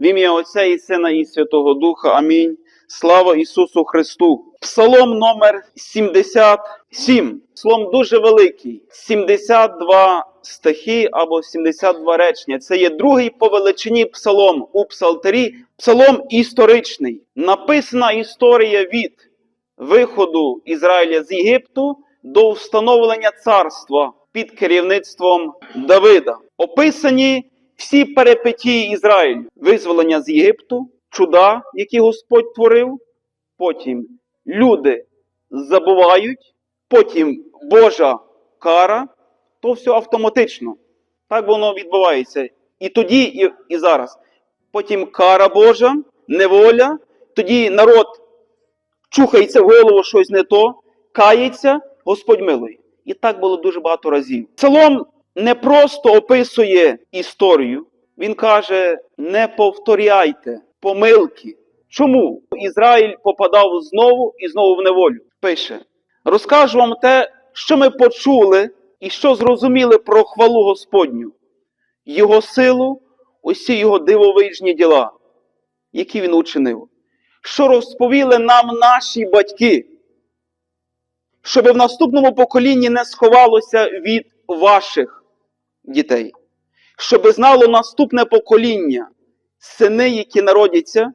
В ім'я Отця і Сина і Святого Духа. Амінь. Слава Ісусу Христу. Псалом номер 77. Псалом дуже великий. 72 стихи або 72 речення. Це є другий по величині псалом у псалтері. Псалом історичний. Написана історія від виходу Ізраїля з Єгипту до встановлення царства під керівництвом Давида. Описані всі перипетії Ізраїлю, визволення з Єгипту, чуда, які Господь творив, потім люди забувають, потім Божа кара, то все автоматично. Так воно відбувається. І тоді, і, і зараз. Потім кара Божа, неволя, тоді народ чухається в голову щось не то, кається, Господь милує. І так було дуже багато разів. Псалом не просто описує історію, він каже: не повторяйте помилки. Чому Ізраїль попадав знову і знову в неволю? Пише: розкажу вам те, що ми почули і що зрозуміли про хвалу Господню, Його силу, усі його дивовижні діла, які він учинив, що розповіли нам наші батьки, щоб в наступному поколінні не сховалося від ваших дітей, щоб знало наступне покоління, сини, які народяться,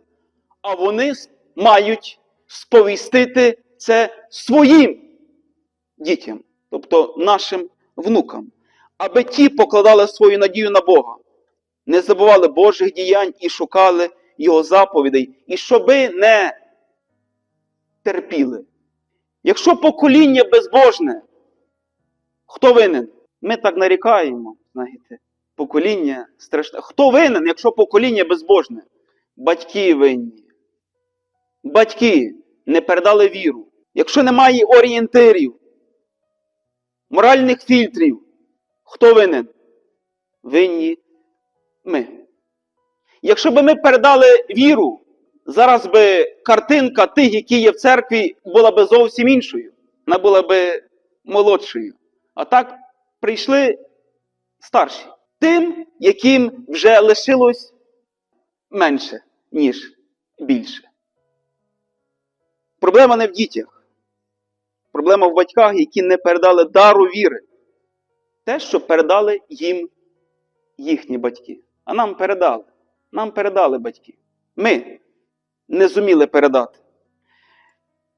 а вони мають сповістити це своїм дітям, тобто нашим внукам, аби ті покладали свою надію на Бога, не забували Божих діянь і шукали Його заповідей, і щоби не терпіли. Якщо покоління безбожне, хто винен? Ми так нарікаємо, знаєте, покоління страшне. Хто винен, якщо покоління безбожне? Батьки винні. Батьки не передали віру. Якщо немає орієнтирів, моральних фільтрів, хто винен? Винні ми. Якщо би ми передали віру, зараз би картинка тих, які є в церкві, була би зовсім іншою. Вона була би молодшою. А так прийшли старші. Тим, яким вже лишилось менше, ніж більше. Проблема не в дітях. Проблема в батьках, які не передали дару віри. Те, що передали їм їхні батьки. А нам передали. Нам передали батьки. Ми не зуміли передати.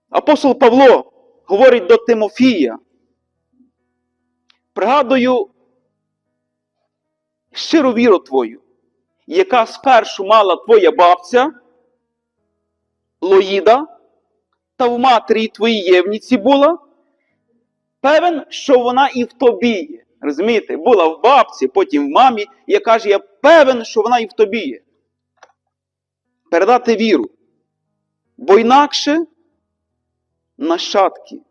Апостол Павло говорить до Тимофія. Пригадую щиру віру твою, яка спершу мала твоя бабця, Лоїда, та в матері твоїй євніці була. Певен, що вона і в тобі є. Розумієте, була в бабці, потім в мамі, і каже, я певен, що вона і в тобі є. Передати віру. Бо інакше нащадки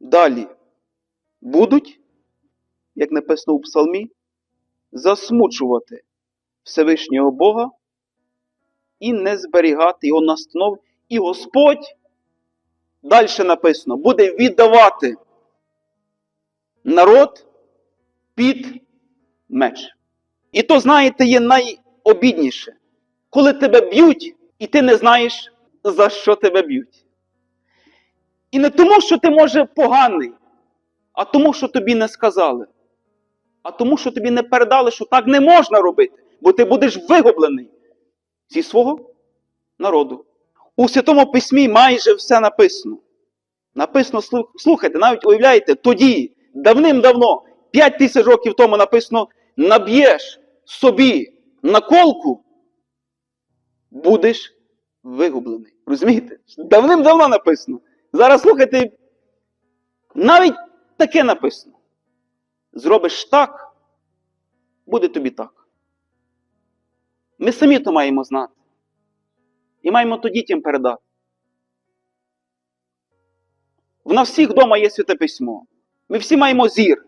далі будуть, як написано у Псалмі, засмучувати Всевишнього Бога і не зберігати його настанов. І Господь, далі написано, буде віддавати народ під меч. І то, знаєте, є найобідніше, коли тебе б'ють, і ти не знаєш, за що тебе б'ють. І не тому, що ти, може, поганий, а тому, що тобі не сказали. А тому, що тобі не передали, що так не можна робити, бо ти будеш вигублений зі свого народу. У Святому Письмі майже все написано. Написано, слухайте, навіть уявляєте, тоді, давним-давно, 5 тисяч років тому написано, наб'єш собі наколку, будеш вигублений. Розумієте? Давним-давно написано. Зараз слухайте, навіть таке написано. Зробиш так, буде тобі так. Ми самі то маємо знати. І маємо то дітям передати. В нас всіх вдома є святе письмо. Ми всі маємо зір.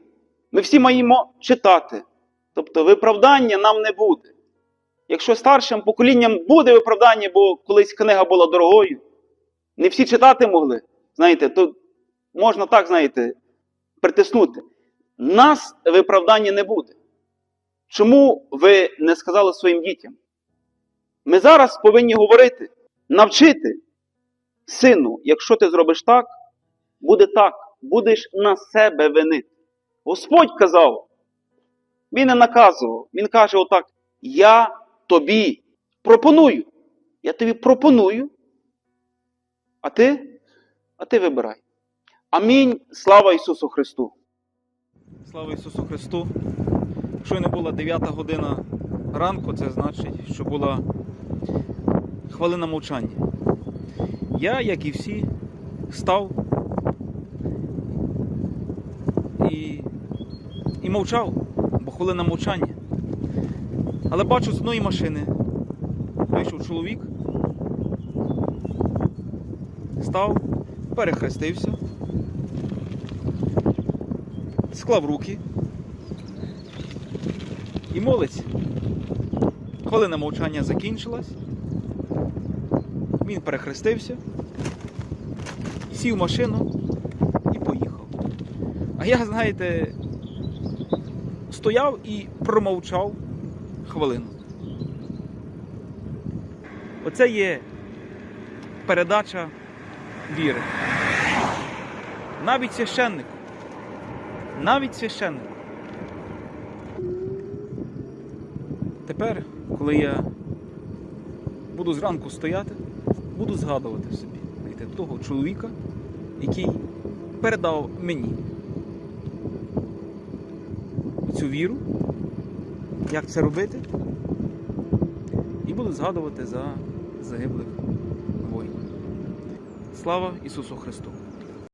Ми всі маємо читати. Тобто виправдання нам не буде. Якщо старшим поколінням буде виправдання, бо колись книга була дорогою, не всі читати могли, знаєте, то можна так, знаєте, притиснути. Нас виправдання не буде. Чому ви не сказали своїм дітям? Ми зараз повинні говорити, навчити. Сину, якщо ти зробиш так, буде так, будеш на себе винити. Господь казав, він не наказував, він каже отак: Я тобі пропоную. Я тобі пропоную, а ти, а ти вибирай. Амінь. Слава Ісусу Христу. Слава Ісусу Христу! Щойно була 9 година ранку, це значить, що була хвилина мовчання. Я, як і всі, став і, і мовчав, бо хвилина мовчання. Але бачу з одної машини вийшов чоловік, став, перехрестився, склав руки і молиться. Хвилина мовчання закінчилась. Він перехрестився, сів в машину і поїхав. А я, знаєте, стояв і промовчав хвилину. Оце є передача віри. Навіть священнику. Навіть священнику. Тепер, коли я буду зранку стояти, буду згадувати собі знаєте, того чоловіка, який передав мені цю віру, як це робити, і буду згадувати за загиблих воїнів. Слава Ісусу Христу!